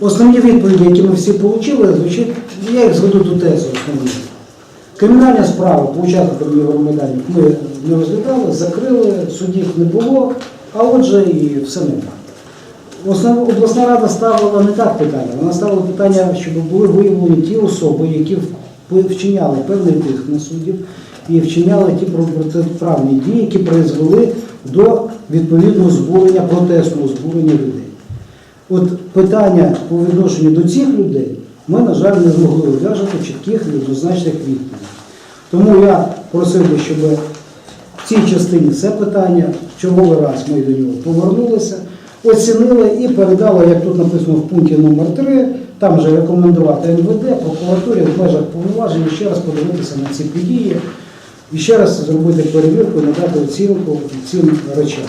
Основні відповіді, які ми всі отримали, звучить, я їх зведу до тези основні. Кримінальні справи по учасникам Євромайданів ми не розглядали, закрили, судів не було, а отже і все нормально. Основна обласна рада ставила не так питання, вона ставила питання, щоб були виявлені ті особи, які вчиняли певний тиск на суддів і вчиняли ті протиправні дії, які призвели до відповідного збурення, протестного збурення людей. От питання по відношенню до цих людей ми, на жаль, не змогли одержати чітких і однозначних відповідей. Тому я просив би, щоб в цій частині це питання, в черговий раз ми до нього повернулися, оцінили і передали, як тут написано в пункті номер 3 там вже рекомендувати НВД, прокуратурі в межах повноважень ще раз подивитися на ці події і ще раз зробити перевірку і надати оцінку цим речам.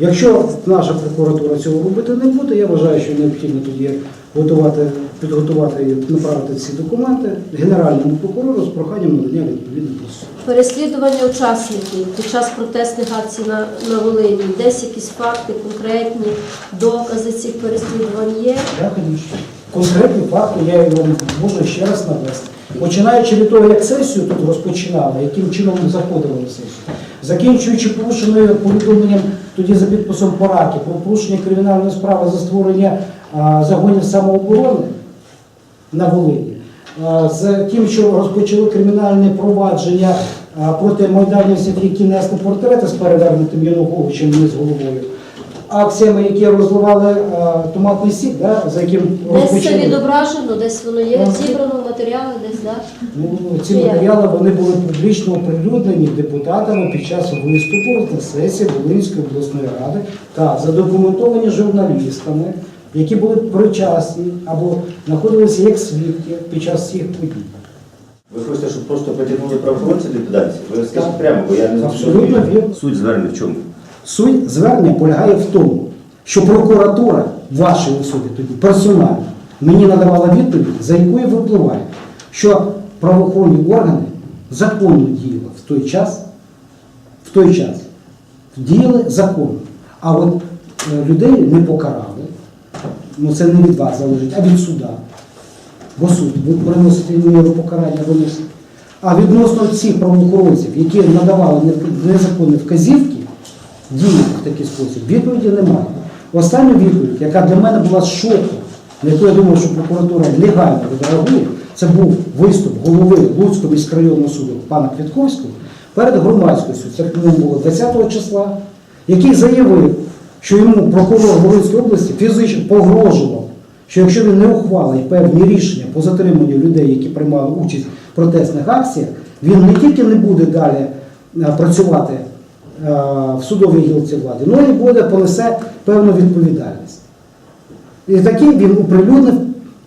Якщо наша прокуратура цього робити не буде, я вважаю, що необхідно тоді готувати, підготувати і направити ці документи Генеральному прокурору з проханням надання відповідних послуг. Переслідування учасників під час протестних акцій на, на Волині. Десь якісь факти, конкретні докази цих переслідувань є. Я, звісно. Конкретні факти я вам можу ще раз навести. Починаючи від того, як сесію тут розпочинали, яким чином ми заходили в сесію, закінчуючи порушеною повідомленням тоді за підписом Пораки про порушення кримінальної справи за створення загонів самооборони на Волині, з тим, що розпочали кримінальне провадження проти майданівців, які несли портрети з перевернутим Януковичем вниз головою, акціями, які розливали а, томатний сік, да, за яким Десь це розпочали. відображено, десь воно є, Ну, зібрано в матеріали, десь, так? Ну, ці матеріали вони були публічно оприлюднені депутатами під час виступу на сесії Волинської обласної ради та задокументовані журналістами, які були причасні або знаходилися як свідки під час цих подій. Ви хочете, щоб просто притягнули правоохоронців до відповідальності? Ви скажіть прямо, бо я не Абсолютно зрозумів. вірно. Суть звернення в чому? Суть звернення полягає в тому, що прокуратура в вашій особі тоді персонально мені надавала відповідь, за якою випливає, що правоохоронні органи законно діяли в той час, в той час діяли законно. А от е, людей не покарали. Ну це не від вас залежить, а від суда. Бо суд ви приносите міру покарання виносить. А відносно цих правоохоронців, які надавали незаконні вказівки, діяти в такий спосіб, відповіді немає. Остання відповідь, яка для мене була шоку, на яку я думав, що прокуратура легально відреагує, це був виступ голови Луцького міськрайонного суду пана Квітковського перед громадськістю, це було 20 числа, який заявив, що йому прокурор Волинської області фізично погрожував, що якщо він не ухвалить певні рішення по затриманню людей, які приймали участь в протестних акціях, він не тільки не буде далі е, працювати в судовій гілці влади, але і буде понесе певну відповідальність. І такий він оприлюднив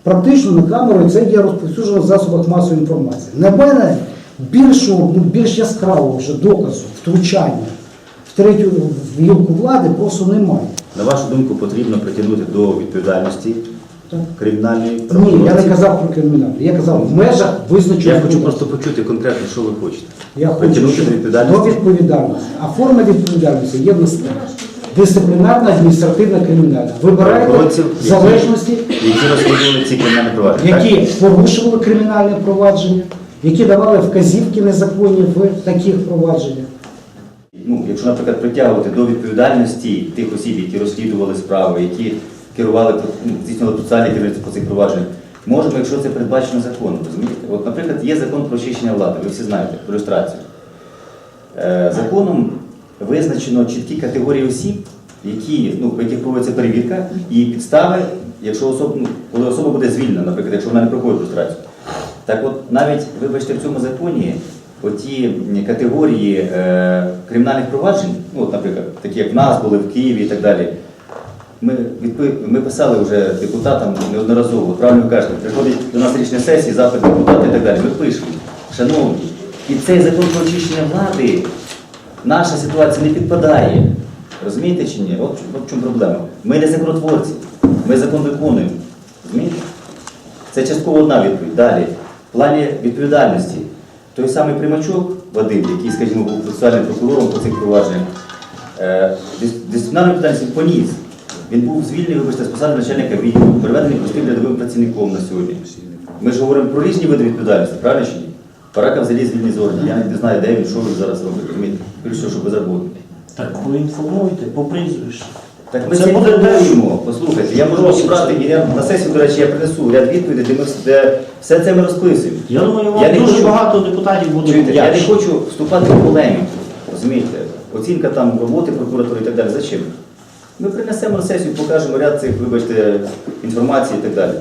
практично на камеру, це є розповсюджено в засобах масової інформації. На мене більшого, ну, більш яскравого вже доказу втручання в третю в гілку влади просто немає. На вашу думку, потрібно притягнути до відповідальності Так. кримінальної Ні, я не казав про кримінальне, я казав в межах визначених. Я хочу просто почути конкретно, що ви хочете. Я хочу щоб до відповідальності. відповідальності. А форма відповідальності є наступна. Дисциплінарна, адміністративна, кримінальна. Вибирайте в залежності, Які розслідували ці кримінальні провадження? які порушували кримінальне провадження, які давали вказівки незаконні в таких провадженнях. Ну, якщо, наприклад, притягувати до відповідальності тих осіб, які розслідували справи, які керували, ну, здійснювали процесуальне керівництво по цих провадженнях, можемо, якщо це передбачено законом, розумієте? От, наприклад, є закон про очищення влади, ви всі знаєте, про люстрацію. Е, законом визначено чіткі категорії осіб, які, ну, по яких проводиться перевірка, і підстави, якщо особа, ну, коли особа буде звільнена, наприклад, якщо вона не проходить люстрацію. Так от навіть, вибачте, в цьому законі оті категорії е, кримінальних проваджень, ну, от, наприклад, такі як в нас були в Києві і так далі. Ми, ми писали вже депутатам неодноразово, правильно ви кажете, приходить до нас річна сесії, запит депутата і так далі. Ми пишемо, шановні, і цей закон про очищення влади, наша ситуація не підпадає. Розумієте чи ні? От, от в чому проблема. Ми не законотворці, ми закон виконуємо. Розумієте? Це частково одна відповідь. Далі, в плані відповідальності, той самий Примачок Вадим, який, скажімо, був процесуальним прокурором по цих провадженнях, е, дис- дисциплінарну відповідальність поніс. Він був звільнений, вибачте, з посади начальника відділу, переведений простим рядовим працівником на сьогодні. Ми ж говоримо про різні види відповідальності, правильно чи ні? Парака взагалі звільнений з органів. Я не знаю, де він, що він зараз робить. розумієте? Більше, що безробітний. Так поінформуйте, по прізвищу. Так ми Це буде будемо. Послухайте, я можу зібрати і я на сесію, до речі, я принесу ряд відповідей, де ми де все це ми розписуємо. Я думаю, вам Я дуже хочу- багато депутатів буде Чуєте, я не хочу вступати в полеміку. Розумієте? Оцінка там роботи прокуратури і так далі. Зачем? Ми принесемо сесію, покажемо ряд цих, вибачте, інформації і так далі.